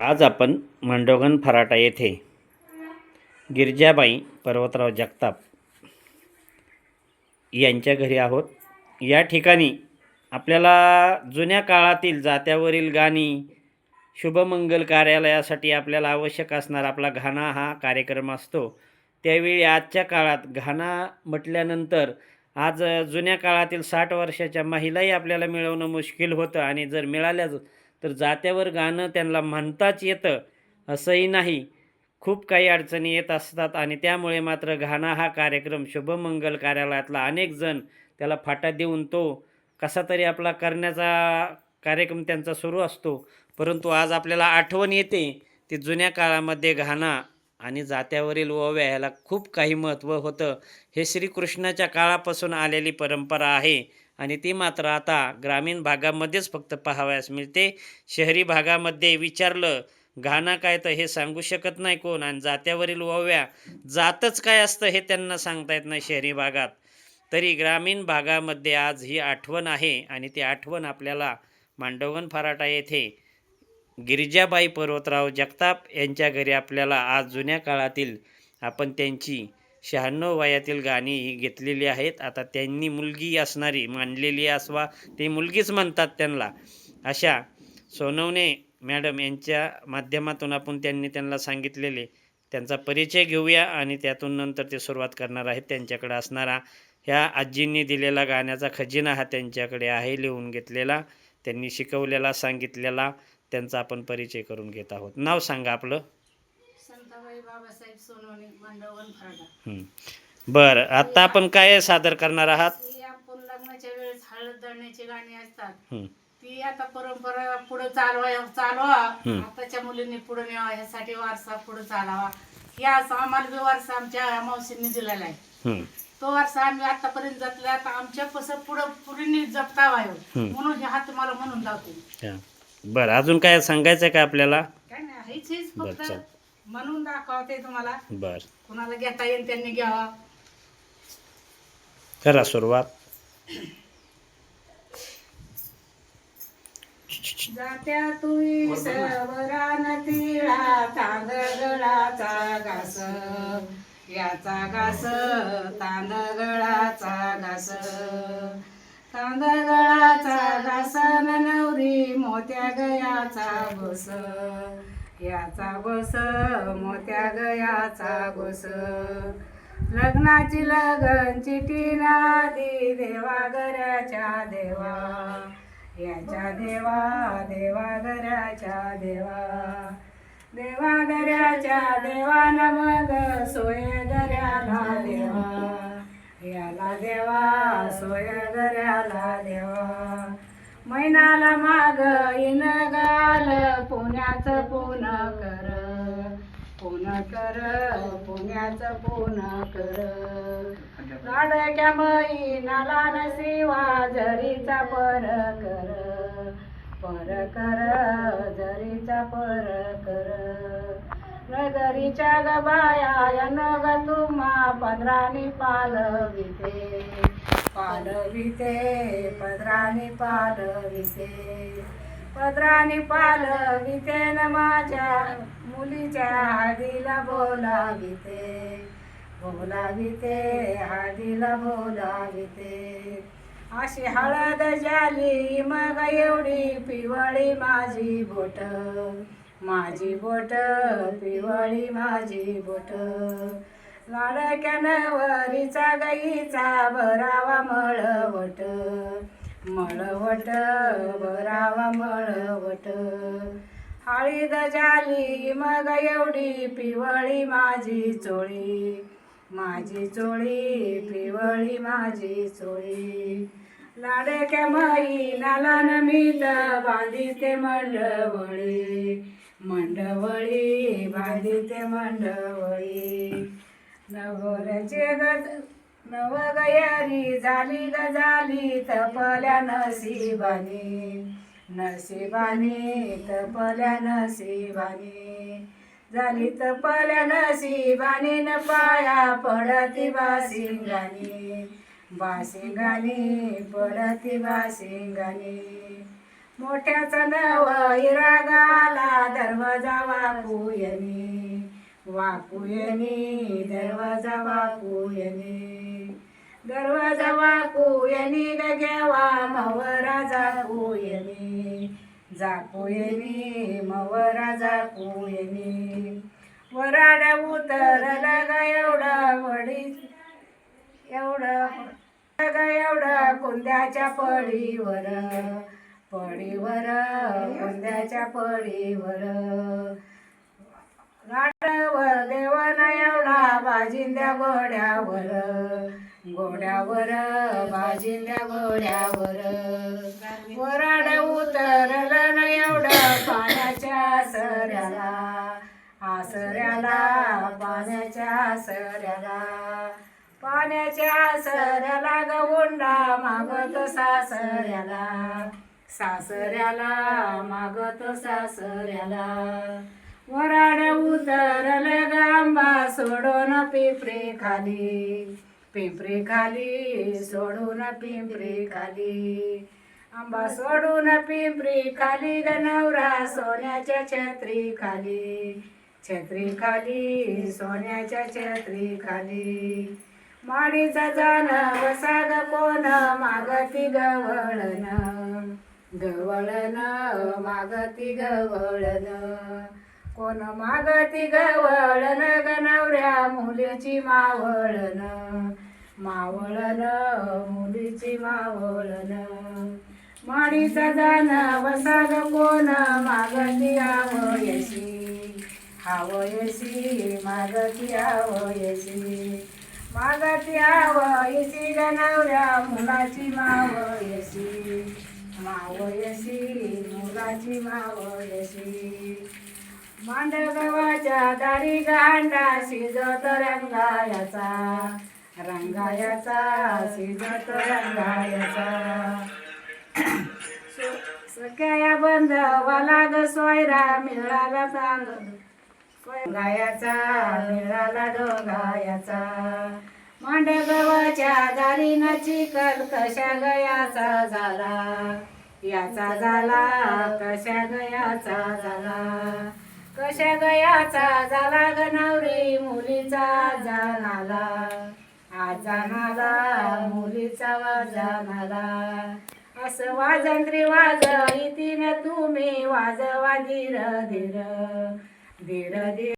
आज आपण मांडोगण फराटा येथे गिरजाबाई पर्वतराव जगताप यांच्या घरी आहोत. या ठिकाणी आपल्याला जुन्या काळातील जात्यावरील गाणी शुभमंगल कार्यालयासाठी आपल्याला आवश्यक असणारा आपला घाणा हा कार्यक्रम असतो. त्यावेळी आजच्या काळात घाणा म्हटल्यानंतर आज जुन्या काळातील साठ वर्षाच्या महिलाही आपल्याला मिळवणं मुश्किल होतं आणि जर मिळाल्याच तर जात्यावर गाणं त्यांना म्हणताच येतं असंही नाही. खूप काही अडचणी येत असतात आणि त्यामुळे मात्र घाणा हा कार्यक्रम शुभमंगल कार्यालयातला अनेक जण त्याला फाटा देऊन तो कसा तरी आपला करण्याचा कार्यक्रम त्यांचा सुरू असतो. परंतु आज आपल्याला आठवण येते ती जुन्या काळामध्ये घाणा आणि जात्यावरील ओव्या ह्याला खूप काही महत्त्व होतं. हे श्रीकृष्णाच्या काळापासून आलेली परंपरा आहे. आणि ती मात्र आता ग्रामीण भागामध्येच फक्त पाहावयास मिळते. शहरी भागामध्ये विचारलं घाणा काय तर हे सांगू शकत नाही कोण? आणि जात्यावरील ओव्या जातच काय असतं हे त्यांना सांगता येत नाही शहरी भागात. तरी ग्रामीण भागामध्ये आज ही आठवण आहे आणि ती आठवण आपल्याला मांडवगण फराटा येथे गिरिजाबाई पर्वतराव जगताप यांच्या घरी आपल्याला आज जुन्या काळातील आपण त्यांची शहाण्णव वयातील गाणी घेतलेली आहेत. आता त्यांनी मुलगी असणारी मांडलेली असवा ती मुलगीच म्हणतात त्यांना. अशा सोनवणे मॅडम यांच्या माध्यमातून आपण त्यांनी त्यांना सांगितलेले. त्यांचा परिचय घेऊया आणि त्यातून नंतर ते सुरुवात करणार आहेत. त्यांच्याकडे असणारा ह्या आजींनी दिलेला गाण्याचा खजिना हा त्यांच्याकडे आहे लिहून घेतलेला. त्यांनी शिकवलेला सांगितलेला. त्यांचा आपण परिचय करून घेत आहोत. नाव सांगा आपलं. बाबासाहेब सोनवणे मांडवगण फराडा हं. बरं आत्ता आपण काय सादर करणार आहात ही आपण लग्नाच्या वेळेस हळद दळण्याची गाणी असतात हं. ती आता परंपरा पुढे चालवा चालवा. आताच्या मुलींनी पुढे न्यावा ह्यासाठी वारसा पुढे चालावा या आम्हाला बी वारसा आमच्या मावशींनी दिलेला आहे हं. तो वारसा आम्ही आतापर्यंत जपला आता आमच्या कसं पुढं पुढे जपतावा आहे. हम्म. म्हणून हे हात तुम्हाला म्हणून लावते हां. बरं अजून काय सांगायचं आहे का आपल्याला काय नाही हेच हेच बरं, फक्त चल. म्हणून दाखवते तुम्हाला. बरं. कुणाला घेता येईल त्यांनी घ्यावा. करा सुरुवात. जात्या तुई सवरान तिळा तांदगळाचा घास. याचा घास तांदगळाचा घास. तांदगळाचा घास नवरी मोत्या गयाचा गोस याचा गोस मोत्या गयाचा गोस. लग्नाची लगन चिठी नादी देवा गऱ्याच्या देवा. याच्या देवा देवा गऱ्याच्या देवा. देवा गऱ्याच्या देवान मग सोय गऱ्याला देवा. याला देवा सोय गऱ्याला देवा. मैनाला माग इन गाल पुण्याचं पो कर पुण्याचं पुन कर. लाडक्या मैनाला नसिवा जरीचा पर कर. पर कर जरीचा पर कर. नगरीच्या गबाया यन ग तुम्हा पदरानी पालविते. पालविते पदरानी पालविते. पदरानी पालविते न माझ्या मुलीच्या हळदीला बोलाविते. बोलाविते हळदीला बोलाविते. अशी हळद झाली मग एवढी पिवळी माझी बोट. माझी बोट पिवळी माझी बोट. लाडक्या नवरीचा गाईचा भरावा मळ. मळवट भरावा मळवट. हळीद झाली मग एवढी पिवळी माझी चोळी. माझी चोळी पिवळी माझी चोळी. लाडक्या मैनाला बांधी ते मंडवळी. मंडवळी बांधिते मंडवळी. नवऱ्याचे गद नवगयारी झाली ग झाली तपल्या नशिबानी. नशिबानी तपल्या नशिबानी. झाली तपल्या नशिबानी न पाया पडती बासिंगानी बासिंगानी पडती बासिंगानी मोठ्याचा नव इरागाला दरवाजा वाकुयनी. वाकूयनी दरवाजा वाकुयनी. दरवाजा जाकोयनी ग घ्यावा मवरा जाकुयनी जाकुयनी मवरा जाकुयनी वराड उतरला ग एवढा वडी एवढं ग एवढं कुंद्याच्या पडीवर. पडीवर कुंद्याच्या पडीवर. गाडावर देवनया बाजिंद्या घोड्यावर घोड्यावर बाजिंद्या घोड्यावर वराड उतरलं न एवढं पाण्याच्या सऱ्याला आसऱ्याला पाण्याच्या आसऱ्याला पाण्याच्या आसऱ्याला गवंडा मागत सासऱ्याला सासऱ्याला मागत सासऱ्याला. वराड उतरल गांबा सोडून पिंपरे खाली. पिंपरे खाली सोडून पिंपरे खाली. आंबा सोडून पिंपरी खाली गनवरा सोन्याच्या छत्री खाली. छत्री खाली सोन्याच्या छत्री खाली. माडीचा जाण बसा ग कोण मागती गवळण. गवळण मागती गवळण. कोण मागती गवळण गनवऱ्या मुलीची मावळण. मावळण मुलीची मावळण. माडीचा जाण बसा कोण मागती आवयशी आवयशी मागती आवयशी मागती आवयशी गनवऱ्या मुलाची मावयशी मावयशी मुलाची मावयशी मांडगवाच्या दारी गांडा शिजत रंगायाचा. रंगायाचा शिजत रंगायाचा. सगळ्या बंधवाला ग सोयरा मिळाला चांग गायाचा मिळाला डोंगायाचा मांडगवाच्या दारी नची कल कशा गयाचा झाला. याचा झाला कशा गयाचा झाला. कशा गयाचा झाला ग नवरी मुलीचा जाणाला आजानाला मुलीचा वाजानाला. असं वाजंत्री वाज इतीन तुम्ही वाजवा धीर धीर. धीर धीर